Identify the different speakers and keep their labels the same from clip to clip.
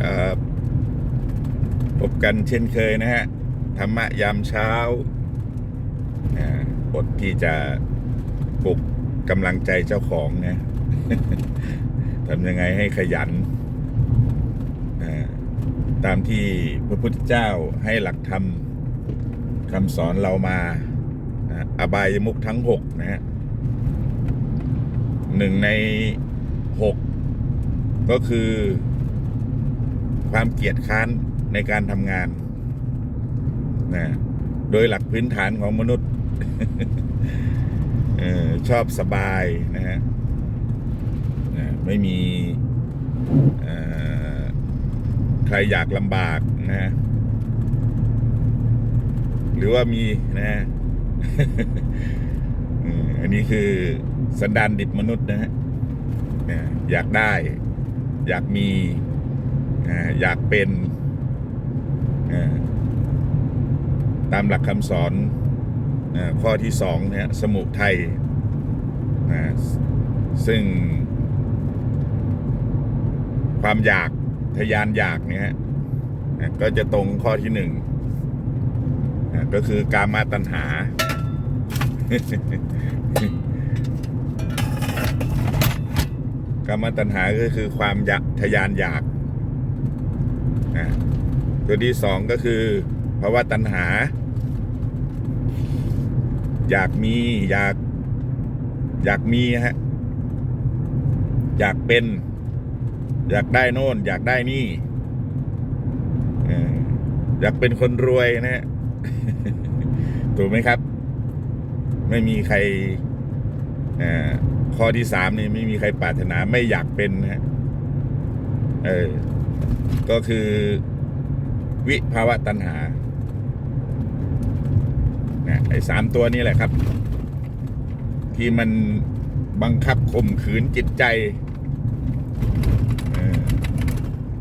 Speaker 1: ครับพบกันเช่นเคยนะฮะ ธรรมะยามเช้าบทที่จะปลุกกำลังใจเจ้าของนะทำยังไงให้ขยัน ตามที่พระพุทธเจ้าให้หลักธรรมคำสอนเรามาอบายมุขทั้งหกนะฮะหนึ่งในหกก็คือ ความเกียจค้านในการทำงานนะโดยหลักพื้นฐานของมนุษย์ออชอบสบายนะฮะไม่มีใครอยากลำบากนะฮะหรือว่ามีนะฮะอันนี้คือสันดานดิบมนุษย์นะฮะอยากได้ อยากมี อยากเป็นตามหลักคำสอนข้อที่สองเนี่ยสมุทัยซึ่ง ความอยากทยานอยากเนี่ยก็จะตรงข้อที่หนึ่งก็คือการมาตัณหากรรมาตัณหาก็คือความอยากทยานอยาก นะตัวที่สองก็คือภาวะตัณหา อยากมีอยาก อยากมีฮะอยากเป็น อยากได้โน่น อยากได้นี่อยากเป็นคนรวยนะฮะถูกไหมครับ ไม่มีใครข้อที่สามนี่ไม่มีใครปรารถนาไม่อยากเป็นนะฮะเออ ก็คือวิภาวะตัณหานะไอ้สามตัวนี้แหละครับ ที่มันบังคับข่มขืนจิตใจ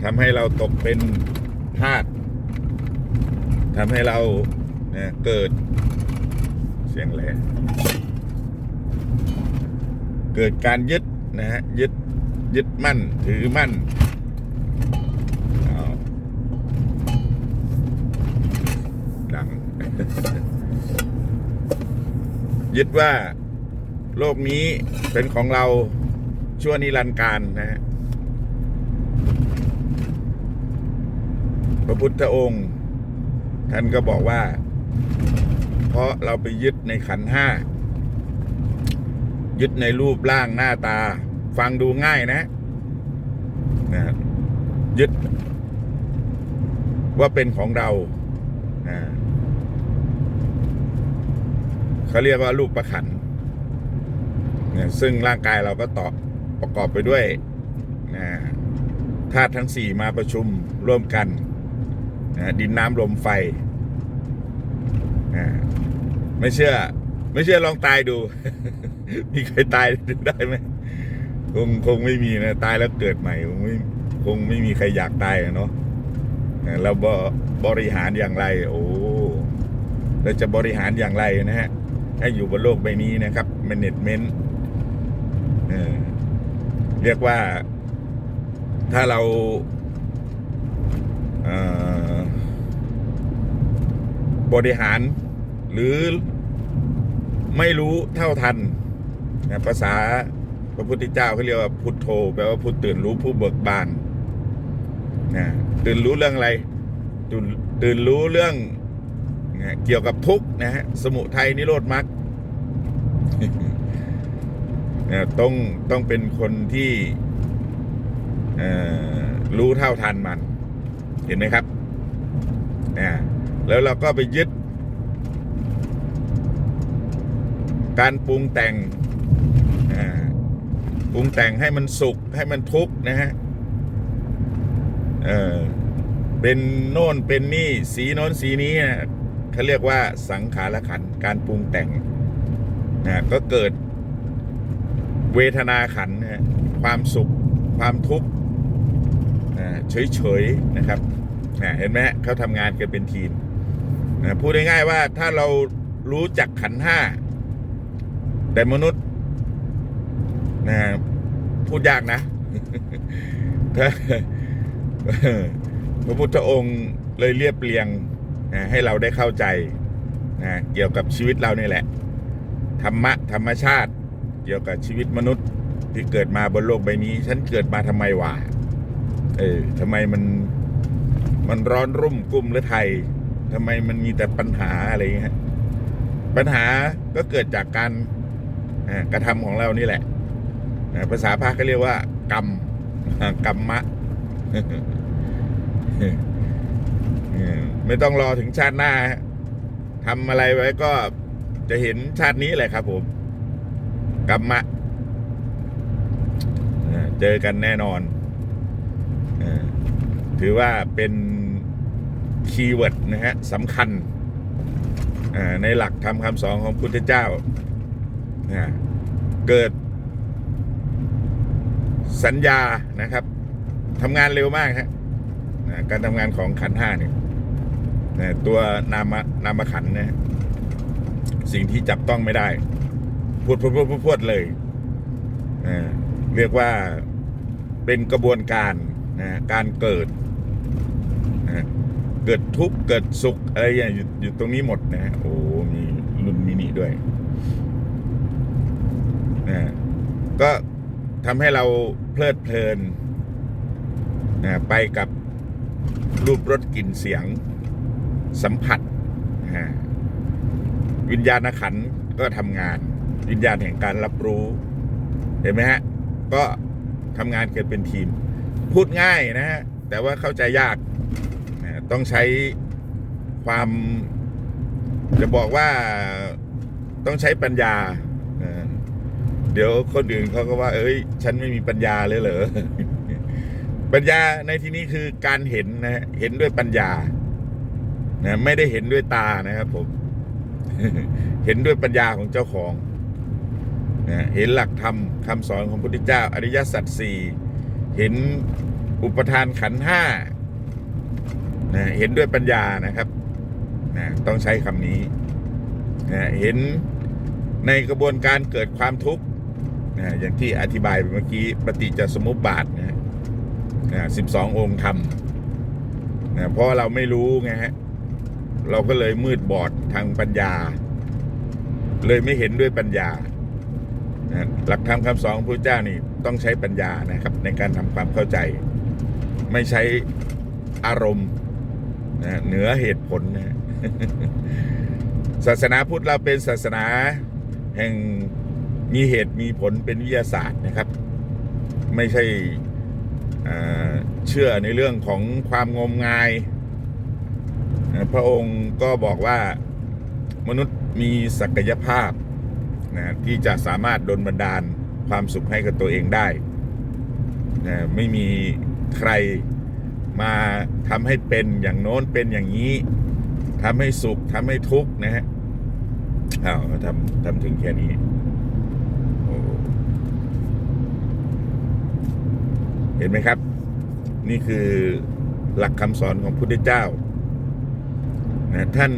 Speaker 1: ทำให้เราตกเป็นทาสทำให้เราเนี่ยเกิดเสียงแหลเกิดการยึดนะฮะยึดยึดมั่นถือมั่นอ้าวดัง ยึดว่าโลกนี้เป็นของเราชั่วนิรันดร์การนะฮะพระพุทธองค์ ท่านก็บอกว่า เพราะเราไปยึดในขันห้า ยึดในรูปร่างหน้าตา ฟังดูง่ายนะนะยึด ว่าเป็นของเรานะ เขาเรียกว่ารูปประขันเนะซึ่งร่างกายเราก็ต่อประกอบไปด้วยนะธาตุทั้งสี่มาประชุมร่วมกันนะดินน้ำลมไฟนะไม่เชื่อ ไม่เชื่อลองตายดู มีใครตายได้ไหมคงคงไม่มีนะ ตายแล้วเกิดใหม่คงไม่คงไม่มีใครอยากตายเนาะเราบริหารอย่างไร โอ้เราจะบริหารอย่างไรนะฮะ ให้อยู่บนโลกใบนี้นะครับ management เเรียกว่าถ้าเราบริหาร หรือไม่รู้เท่าทันนะภาษาพระพุทธเจ้าเขาเรียกว่าพุทโธแปลว่าผู้ตื่นรู้ผู้เบิกบานนะตื่นรู้เรื่องอะไรตื่นตื่นรู้เรื่อง นะเกี่ยวกับทุกนะฮะสมุทัยนิโรธมรรคนะต้องต้องเป็นคนที่รู้เท่าทันมัน เห็นไหมครับนะแล้วเราก็ไปยึด การปรุงแต่งปรุงแต่งให้มันสุขให้มันทุกข์นะฮะเออเป็นโน่นเป็นนี่ สีโน้นสีนี้นะ เขาเรียกว่าสังขารขันการปรุงแต่งนะก็เกิดเวทนาขันนะความสุข ความทุกข์เฉยๆนะครับนะเห็นไหมเขาทำงานกันเป็นทีมนะพูดง่ายๆว่าถ้าเรารู้จักขันห้า แต่มนุษย์นะพูดยากนะถ้าพระพุทธองค์เลยเรียบเรียง นะให้เราได้เข้าใจนะเกี่ยวกับชีวิตเรานี่แหละ ธรรมะธรรมชาติเกี่ยวกับชีวิตมนุษย์ที่เกิดมาบนโลกใบนี้ ฉันเกิดมาทำไมวะเออทำไมมันมันร้อนรุ่มกลุ่มหรือไทยทำไมมันมีแต่ปัญหาอะไรอย่างเงี้ยปัญหาก็เกิดจากการกระทำของเรานี่แหละภาษาพระก็เรียกว่า กรรมกรรมะ ไม่ต้องรอถึงชาติหน้าทำอะไรไว้ก็จะเห็นชาตินี้แหละครับผมกรรมะเจอกันแน่นอน ถือว่าเป็นคีย์เวิร์ดนะฮะสำคัญ ในหลักธรรมคำสอนของพุทธเจ้า เกิดสัญญานะครับทำงานเร็วมากฮะการทำงานของขันห้าเนี่ย นะตัวนามนามขันนะสิ่งที่จับต้องไม่ได้ พูดพูดพูดพูดพดเลยเรียกว่าเป็นกระบวนการนะการเกิดนะเกิดทุกข์เกิดสุขอะไรอย่างอยู่อยู่ตรงนี้หมดนะฮะโอ้มีรุ่นมินิด้วยนะก็ทำให้เราเพลิดเพลินนะไปกับรูปรสกลิ่นเสียง สัมผัส วิญญาณขันก็ทำงาน วิญญาณแห่งการรับรู้ เห็นไหมฮะ ก็ทำงานเกันเป็นทีม พูดง่ายนะฮะ แต่ว่าเข้าใจยาก ต้องใช้ความ จะบอกว่าต้องใช้ปัญญา เดี๋ยวคนอื่นเขาก็ว่า เอ้ย ฉันไม่มีปัญญาเลยเหรอปัญญาในที่นี้คือการเห็นนะฮะเห็นด้วยปัญญา นะไม่ได้เห็นด้วยตานะครับผม เห็นด้วยปัญญาของเจ้าของนะเห็นหลักธรรมคำสอนของพุทธเจ้า อริยสัจสี่เห็นอุปทานขันห้านะเห็นด้วยปัญญานะครับนะต้องใช้คำนี้นะเห็นในกระบวนการเกิดความทุกข์นะอย่างที่อธิบายไปเมื่อกี้ปฏิจจสมุปบาทนะนะสิบสององค์ธรรมนะเพราะเราไม่รู้ไงฮะ เราก็เลยมืดบอดทางปัญญา เลยไม่เห็นด้วยปัญญาหลักธรรมคำสอนของพระเจ้านี่ต้องใช้ปัญญานะครับ ในการทำความเข้าใจ ไม่ใช้อารมณ์นะเหนือเหตุผลนะศาสนาพุทธเราเป็นศาสนา แห่งมีเหตุมีผลเป็นวิทยาศาสตร์นะครับ ไม่ใช่เชื่อในเรื่องของความงมงาย พระองค์ก็บอกว่ามนุษย์มีศักยภาพนะที่จะสามารถดลบันดาลความสุขให้กับตัวเองได้นะไม่มีใครมาทำให้เป็นอย่างโน้นเป็นอย่างนี้ทำให้สุขทำให้ทุกข์นะฮะอ้าวทำทำถึงแค่นี้เห็นไหมครับ นี่คือหลักคำสอนของพุทธเจ้า นะท่าน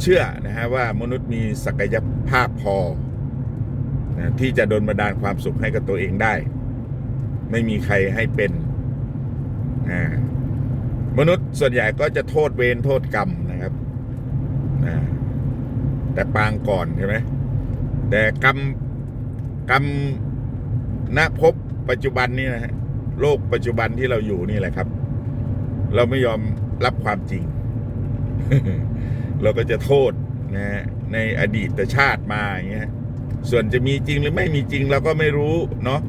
Speaker 1: เชื่อนะฮะว่ามนุษย์มีศักยภาพพอนะที่จะดลบันดาลความสุขให้กับตัวเองได้ ไม่มีใครให้เป็นอ่ามนุษย์ส่วนใหญ่ก็จะโทษเวรโทษกรรมนะครับอ่าแต่ปางก่อนใช่ไหมแต่กรรมกรรมณภพปัจจุบันนี้นะฮะโลกปัจจุบันที่เราอยู่นี่แหละครับ เราไม่ยอมรับความจริง เราก็จะโทษนะฮะในอดีตชาติมาอย่างเงี้ยส่วนจะมีจริงหรือไม่มีจริงเราก็ไม่รู้เนาะ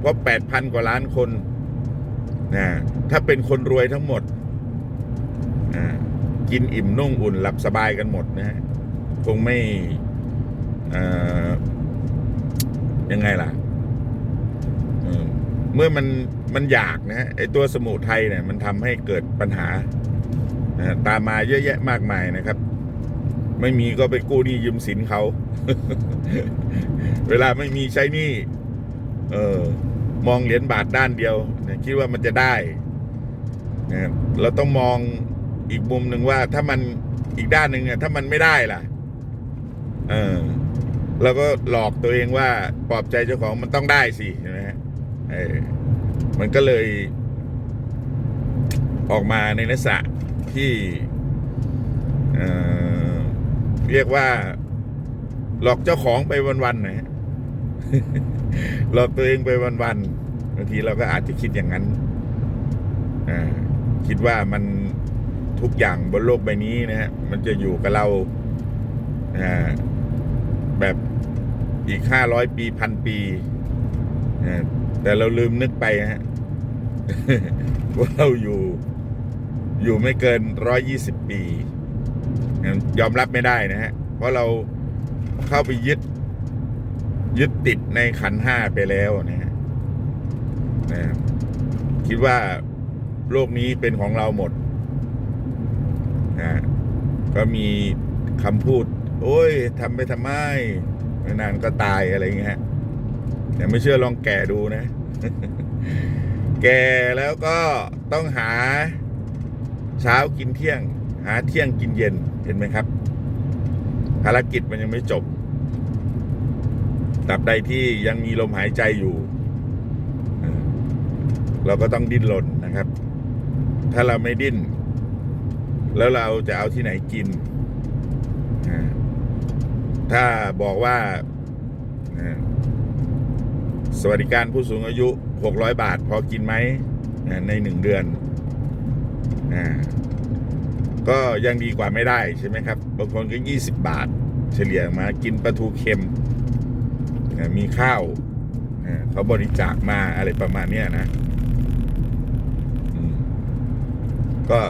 Speaker 1: เพราะแปดพันกว่าล้านคนนะถ้าเป็นคนรวยทั้งหมดอ่ากินอิ่มนุ่งอุ่นหลับสบายกันหมดนะฮะคงไม่ยังไงล่ะเมื่อมันมันอยากนะฮะไอตัวสมุทัยเนี่ยมันทำให้เกิดปัญหา ตามมาเยอะแยะมากมายนะครับ ไม่มีก็ไปกู้หนี้ยืมสินเขา เวลาไม่มีใช้หนี้เออมองเหรียญบาทด้านเดียวคิดว่ามันจะได้นะเราต้องมองอีกมุมหนึ่งว่าถ้ามันอีกด้านหนึ่งอะถ้ามันไม่ได้ล่ะ เออเราก็หลอกตัวเองว่าปลอบใจเจ้าของมันต้องได้สิใช่ไหมฮะมันก็เลยออกมาในลักษณะ ที่เเรียกว่า หลอกเจ้าของไปวันๆนะฮะหลอกตัวเองไปวันๆบางทีเราก็อาจจะคิดอย่างนั้นคิดว่ามันทุกอย่างบนโลกใบนี้นะฮะมันจะอยู่กับเราแบบอีกห้าร้อยปีพันปีแต่เราลืมนึกไปฮะว่าเราอยู่ อยู่ไม่เกินร้อยยี่สิบปี ยอมรับไม่ได้นะฮะ เพราะเราเข้าไปยึด ยึดติดในขันห้าไปแล้วนะฮะนะคิดว่าโลกนี้เป็นของเราหมดนะก็มีคำพูด โอ้ยทำไปทำไมนานก็ตายอะไรอย่างเงี้ยแต่ไม่เชื่อลองแก่ดูนะ แก่แล้วก็ต้องหา เช้ากินเที่ยง หาเที่ยงกินเย็นเห็นไหมครับ ภารกิจมันยังไม่จบตราบใดที่ยังมีลมหายใจอยู่ เราก็ต้องดิ้นรนนะครับ ถ้าเราไม่ดิ้น แล้วเราจะเอาที่ไหนกิน ถ้าบอกว่า สวัสดิการผู้สูงอายุ 600 บาทพอกินไหม ในหนึ่งเดือน ก็ยังดีกว่าไม่ได้ใช่ไหมครับบางคนก็ 20 บาท เฉลี่ยมากินปลาทูเค็ม มีข้าวเขาบริจาคมาอะไรประมาณนี้นะก็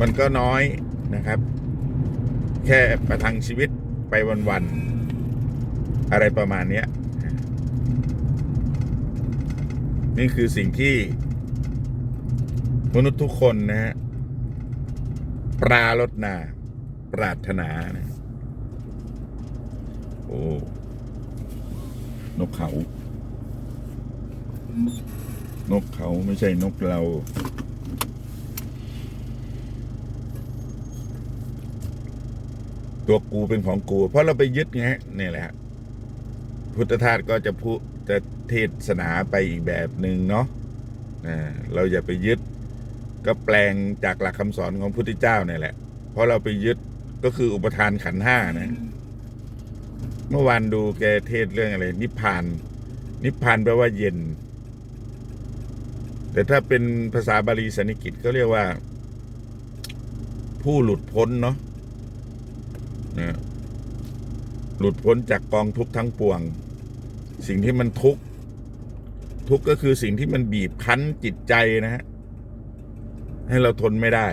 Speaker 1: มันก็น้อยนะครับ แค่ประทังชีวิตไปวัน ๆ อะไรประมาณนี้นี่คือสิ่งที่มนุษย์ทุกคนนะฮะ ปรารถนา ปรารถนานะโอ้ นกเขา นกเขาไม่ใช่นกเราตัวกูเป็นของกู เพราะเราไปยึดไงนี่แหละพุทธทาสก็จะพูจะเทศนาไปอีกแบบหนึ่งเนาะเราอย่าไปยึด ก็แปลงจากหลักคำสอนของพุทธเจ้าเนี่ยแหละ เพราะเราไปยึดก็คืออุปทานขันห้านะ เมื่อวานดูแกเทศเรื่องอะไร นิพพาน นิพพานแปลว่าเย็น แต่ถ้าเป็นภาษาบาลีสันสกฤตก็เรียกว่า ผู้หลุดพ้นเนาะนะหลุดพ้นจากกองทุกข์ทั้งปวง สิ่งที่มันทุกข์ทุกข์ก็คือสิ่งที่มันบีบคั้นจิตใจนะฮะ ให้เราทนไม่ได้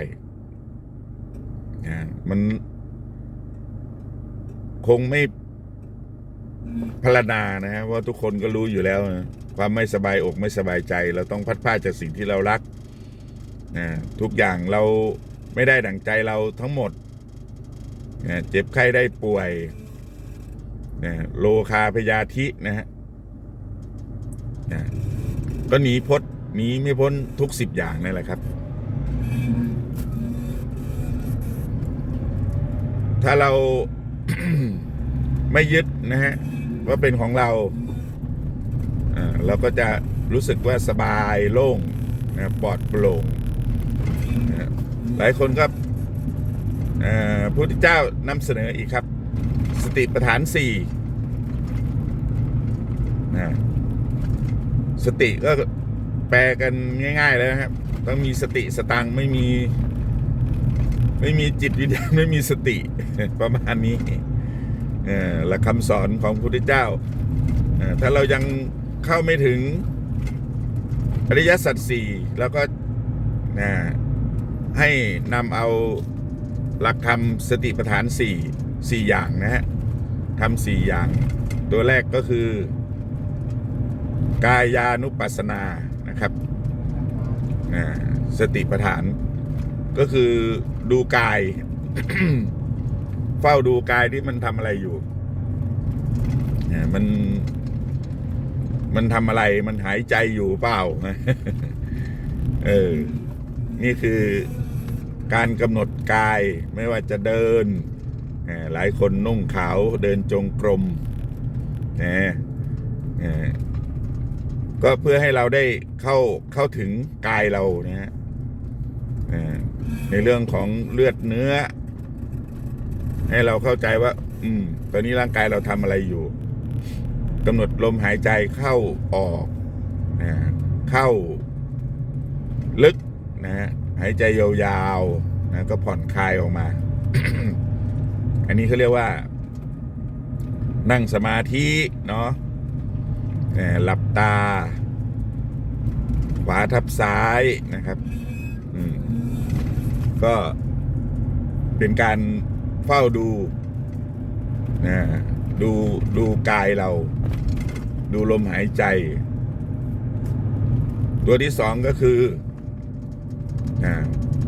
Speaker 1: นะมัน คงไม่พรณนานะฮะว่าทุกคนก็รู้อยู่แล้วนะความไม่สบายอกไม่สบายใจ เราต้องพัดพลาดจากสิ่งที่เรารักนะทุกอย่างเราไม่ได้ดั่งใจเราทั้งหมดนะเจ็บไข้ได้ป่วยนะโลคาพยาธินะฮะนะก็หนีพ้นหนีไม่พ้นทุกสิบอย่างนั่นแหละครับ ถ้าเรา ไม่ยึดนะฮะว่าเป็นของเราเราก็จะรู้สึกว่าสบายโล่งนะปลอดโปร่งนะหลายคนก็พระพุทธเจ้านำเสนออีกครับ สติปัฏฐานสี่นะสติก็แปลกันง่ายๆเลยนะครับ ต้องมีสติสตังไม่มี ไม่มีจิตวิญญาณไม่มีสติประมาณนี้หลักคำสอนของพระพุทธเจ้า ถ้าเรายังเข้าไม่ถึงอริยสัจสี่แล้วก็นะให้นำเอาหลักธรรมสติปัฏฐานสี่สี่อย่างนะฮะทำสี่อย่าง ตัวแรกก็คือ กายานุปัสสนานะครับสติปัฏฐาน ก็คือดูกาย เฝ้าดูกายที่มันทำอะไรอยู่เนี่ยมัน มันทำอะไรมันหายใจอยู่เปล่าเออ นี่คือการกำหนดกายไม่ว่าจะเดิน หลายคนนุ่งขาวเดินจงกรมนะก็เพื่อให้เราได้เข้าเข้าถึงกายเรานะฮะ ในเรื่องของเลือดเนื้อ ให้เราเข้าใจว่า อืม ตอนนี้ร่างกายเราทำอะไรอยู่กำหนดลมหายใจเข้าออกนะเข้า ลึกนะฮะหายใจยาวๆนะก็ผ่อนคลายออกมา อันนี้เขาเรียกว่า นั่งสมาธิเนาะหลับตา ขวาทับซ้ายนะครับ ก็เป็นการเฝ้าดูนะดูดูกายเรา ดูลมหายใจ ตัวที่สองก็คือ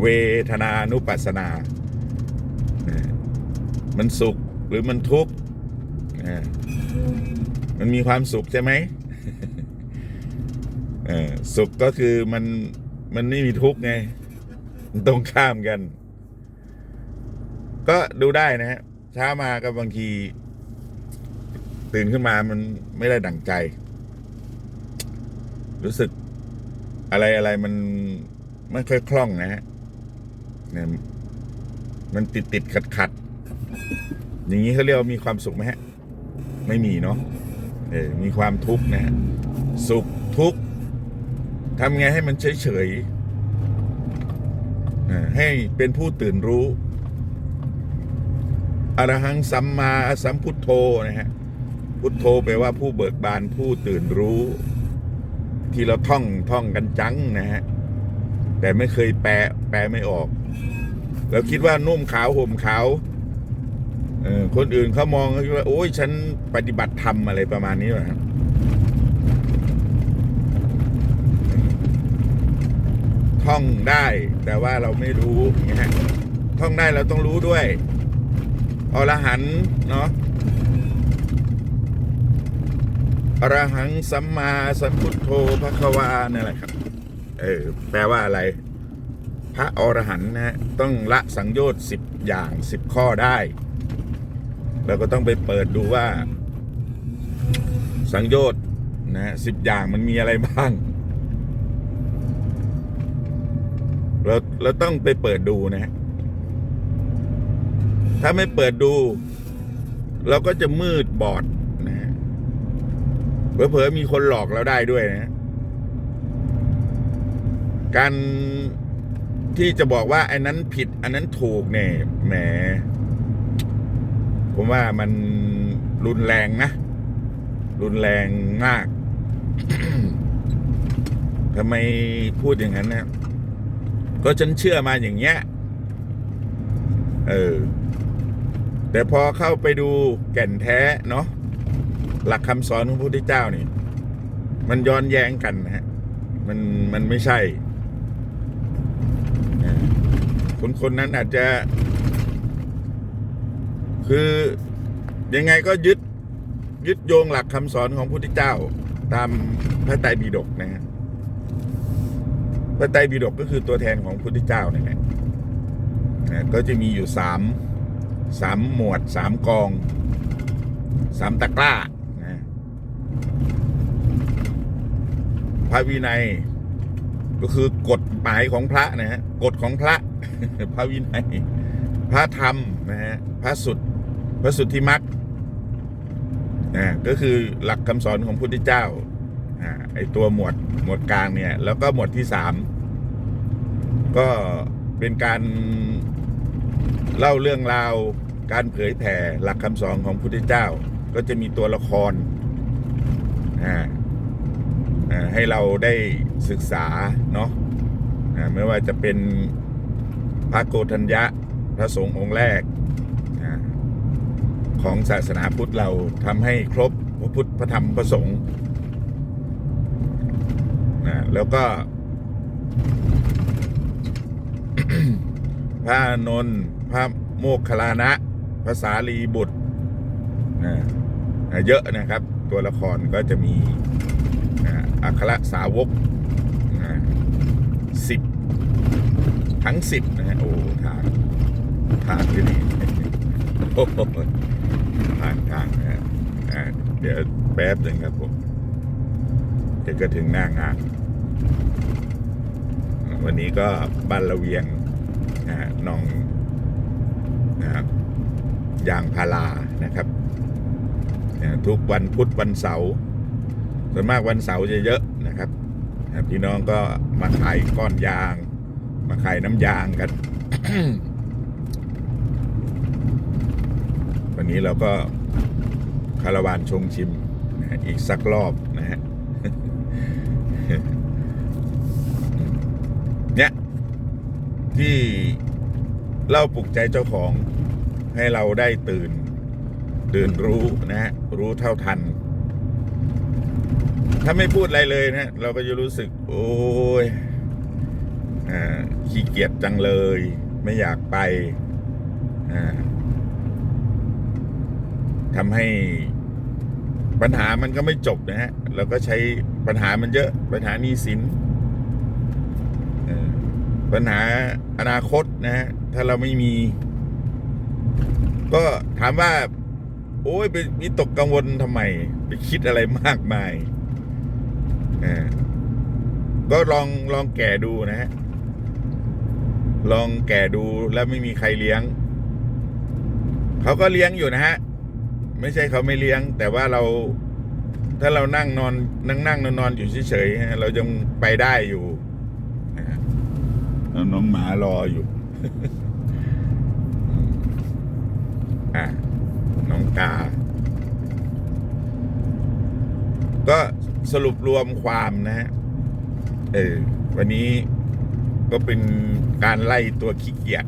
Speaker 1: เวทนานุปัสสนามันสุขหรือมันทุกข์มันมีความสุขใช่ไหมสุขก็คือมันมันไม่มีทุกข์ไง ตรงข้ามกัน ก็ดูได้นะฮะเช้ามาก็บางที ตื่นขึ้นมามันไม่ได้ดั่งใจ รู้สึกอะไรอะไรมันไม่ค่อยคล่องนะฮะเนี่ยมันติดติดขัดขัดอย่างนี้เขาเรียกว่ามีความสุขไหมฮะ ไม่มีเนาะเออมีความทุกข์นะฮะสุขทุกข์ทำไงให้มันเฉยเฉย ให้เป็นผู้ตื่นรู้อรหังสัมมาสัมพุทโธนะฮะพุทโธแปลว่าผู้เบิกบานผู้ตื่นรู้ ที่เราท่องท่องกันจังนะฮะแต่ไม่เคยแปลแปลไม่ออกเราคิดว่านุ่มขาวห่มขาวคนอื่นเขามองเขาคิดว่าโอ้ยฉันปฏิบัติธรรมอะไรประมาณนี้นะครับ ท่องได้ แต่ว่าเราไม่รู้อย่างนี้ฮะท่องได้เราต้องรู้ด้วยอรหันเนาะอรหังสัมมาสัมพุทโธพระควานั่แหละครับ เออแปลว่าอะไร พระอรหันต์นะฮะต้องละสังโยชน์สิบอย่างสิบข้อได้ เราก็ต้องไปเปิดดูว่า สังโยชน์นะสิบอย่างมันมีอะไรบ้าง เราเราต้องไปเปิดดูนะ ถ้าไม่เปิดดู เราก็จะมืดบอดนะฮะเผลอๆมีคนหลอกเราได้ด้วยนะ การที่จะบอกว่าไอ้นั้นผิด อันนั้นถูกเนี่ยแหม ผมว่ามันรุนแรงนะ รุนแรงมากทำไมพูดอย่างนั้นนะ ก็ฉันเชื่อมาอย่างเงี้ย เออ แต่พอเข้าไปดูแก่นแท้เนาะหลักคำสอนของพระพุทธเจ้านี่ มันย้อนแย้งกันนะฮะ มันมันไม่ใช่ คนคนนั้นอาจจะ คือยังไงก็ยึดยึดโยงหลักคำสอนของพระพุทธเจ้า ตามพระไตรปิฎกนะฮะ พระไตรปิฎกก็คือตัวแทนของพุทธเจ้านั่นแหละนะก็จะมีอยู่สามสามหมวดสามกองสามตะกร้าพระวินัยก็คือกฎหมายของพระนะฮะกฎของพระพระวินัย พระธรรมนะฮะพระสุดพระสุทธิมรรคนะก็คือหลักคำสอนของพุทธเจ้า อ่าไอตัวหมวดหมวดกลางเนี่ย แล้วก็หมวดที่สามก็เป็นการเล่าเรื่องราวการเผยแผ่หลักคำสอนของพุทธเจ้า ก็จะมีตัวละครให้เราได้ศึกษาเนาะไม่ว่าจะเป็นพระโกฏัญญะพระสงฆ์องค์แรกของศาสนาพุทธเราทำให้ครบพระพุทธพระธรรมพระสงฆ์ นะแล้วก็พระนนท์พระโมคคลานะภาษาลีบุตรนะเยอะนะครับ ตัวละครก็จะมีอัครสาวกสิบทั้งสิบนะฮะโอ้ทางทางที่นี่โอ้ทางทางนะฮะเดี๋ยวแป๊บหนึ่งครับผม เดี๋ยวก็ถึงหน้างาน วันนี้ก็บ้านละเวียงนะฮะนองนะครับยางพารานะครับทุกวันพุธวันเสาร์ส่วนมากวันเสาร์จะเยอะนะครับพี่น้องก็มาขายก้อนยาง มาขายน้ำยางกัน วันนี้เราก็คาราวานชงชิมอีกสักรอบนะฮะ เนี่ย ที่เล่าปลุกใจเจ้าของให้เราได้ตื่น ตื่นรู้นะฮะรู้เท่าทัน ถ้าไม่พูดอะไรเลยนะเราก็จะรู้สึก โอ้ยอขี้เกียจจังเลย ไม่อยากไปทำให้ปัญหามันก็ไม่จบนะฮะเราก็ใช้ปัญหามันเยอะ ปัญหานี้สินปัญหา อนาคตนะฮะถ้าเราไม่มี ก็ถามว่า โอ้ยไปวิตกกังวลทำไม ไปคิดอะไรมากมายเออก็ลองลองแก่ดูนะฮะ ลองแก่ดูแล้วไม่มีใครเลี้ยง เขาก็เลี้ยงอยู่นะฮะ ไม่ใช่เขาไม่เลี้ยง แต่ว่าเรา ถ้าเรานั่งนอนนั่งนั่งนอนนอนอยู่เฉยๆเรายังไปได้อยู่ น้องหมารออยู่ อะ น้องกา ก็สรุปรวมความนะฮะ เออ วันนี้ก็เป็นการไล่ตัวขี้เกียจ